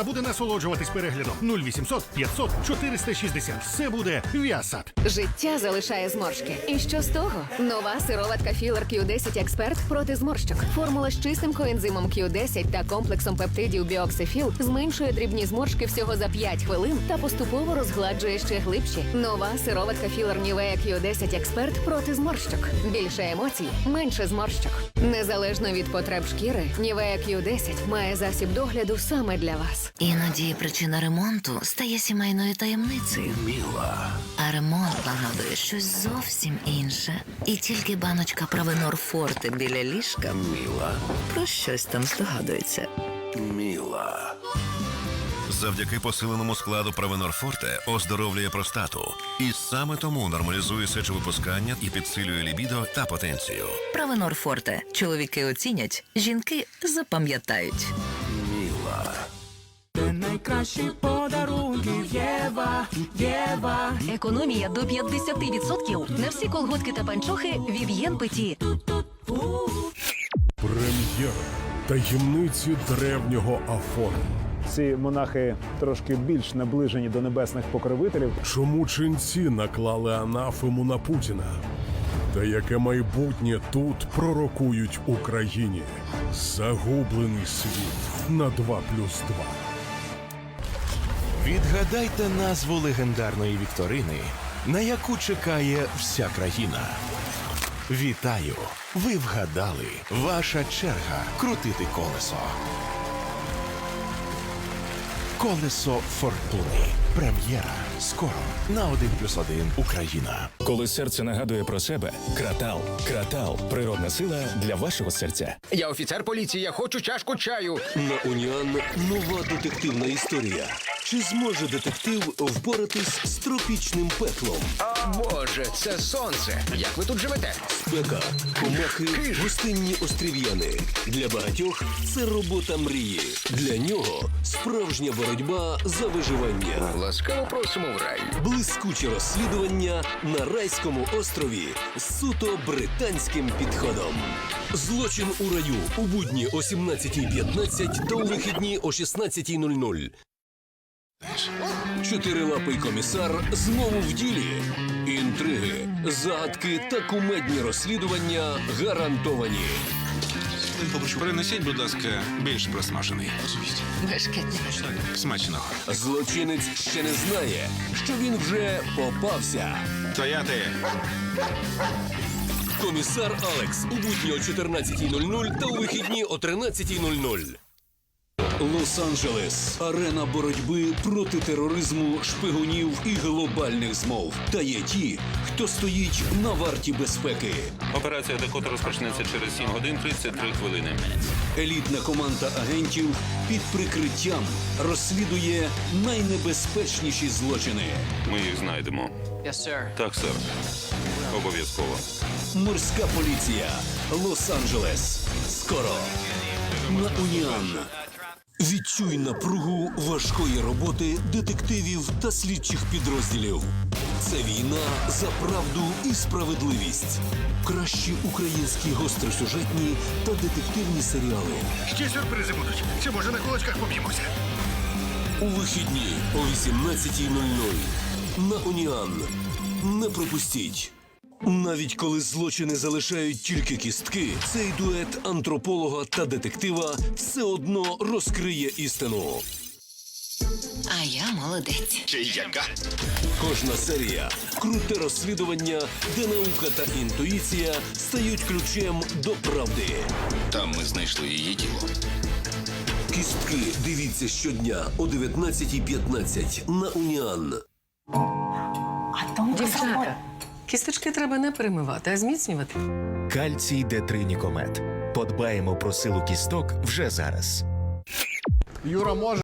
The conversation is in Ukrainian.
буде насолоджуватись переглядом 0800 500 460. Все буде Віасад. Життя залишає зморшки. І що з того? Нова сироватка Філер Q10 Експерт проти зморщок. Формула з чистим коензимом Q10 та комплексом пептидів Біоксифіл зменшує дрібні зморшки всього за 5 хвилин та поступово розгладжує ще глибші. Нова сироватка Філер Нівея Q10 Експерт проти зморщок. Більше емоцій, менше зморщок. Незалежно від потреб шкіри, Нівея Q10 має засіб догляду саме для вас. Іноді причина ремонту стає сімейною таємницею. Міла, А ремонт нагадує щось зовсім інше. І тільки баночка Провенор Форте біля ліжка Міла, про щось там здогадується. Міла. Завдяки посиленому складу Провенор Форте оздоровлює простату. І саме тому нормалізує сечовипускання і підсилює лібідо та потенцію. Провенор Форте. Чоловіки оцінять, жінки запам'ятають. Найкращі подарунки Єва, Єва. Економія до 50% на всі колготки та панчохи Вів'єн Петі. Прем'єра таємниці древнього Афону. Ці монахи трошки більш наближені до небесних покровителів. Чому ченці наклали анафему на Путіна? Та яке майбутнє тут пророкують Україні? Загублений світ на 2 плюс 2. Відгадайте назву легендарної вікторини, на яку чекає вся країна. Вітаю! Ви вгадали. Ваша черга крутити колесо. Колесо фортуни. Прем'єра. Скоро на 1 плюс 1 Україна. Коли серце нагадує про себе, кратал, кратал, природна сила для вашого серця. Я офіцер поліції, я хочу чашку чаю. На Уніан нова детективна історія. Чи зможе детектив впоратись з тропічним пеклом? Боже, це сонце. Як ви тут живете? Спека, комахи, гостинні острів'яни. Для багатьох це робота мрії. Для нього справжня боротьба за виживання. Ласкаво просимо в рай. Блискуче розслідування на райському острові з суто британським підходом. Злочин у раю у будні о 17.15 та у вихідні о 16.00. Чотирилапий комісар знову в ділі. Інтриги, загадки та кумедні розслідування гарантовані. Принесіть, будь ласка, більш просмажений. Бешкетні. Смачного. Злочинець ще не знає, що він вже попався. Стояти! Комісар Алекс у будні о 14.00 та у вихідні о 13.00. Лос-Анджелес арена боротьби проти тероризму, шпигунів і глобальних змов. Та є ті, хто стоїть на варті безпеки. Операція Декота розпочнеться через 7 годин 33 хвилини. Елітна команда агентів під прикриттям розслідує найнебезпечніші злочини. Ми їх знайдемо. Так, сер. Обов'язково. Морська поліція. Лос-Анджелес. Скоро. На Уніан. Відчуй напругу важкої роботи детективів та слідчих підрозділів. Це війна за правду і справедливість. Кращі українські гостросюжетні та детективні серіали. Ще сюрпризи будуть. Чи може на кулачках поб'ємося? У вихідні о 18.00 на Уніан. Не пропустіть. Навіть коли злочини залишають тільки кістки, цей дует антрополога та детектива все одно розкриє істину. А я молодець. Чи яка? Кожна серія круте розслідування, де наука та інтуїція стають ключем до правди. Там ми знайшли її тіло. Кістки дивіться щодня о 19.15 на Уніан. Дівчата, кісточки треба не перемивати, а зміцнювати. Кальцій Д3 Нікомет. Подбаємо про силу кісток вже зараз. Юра може.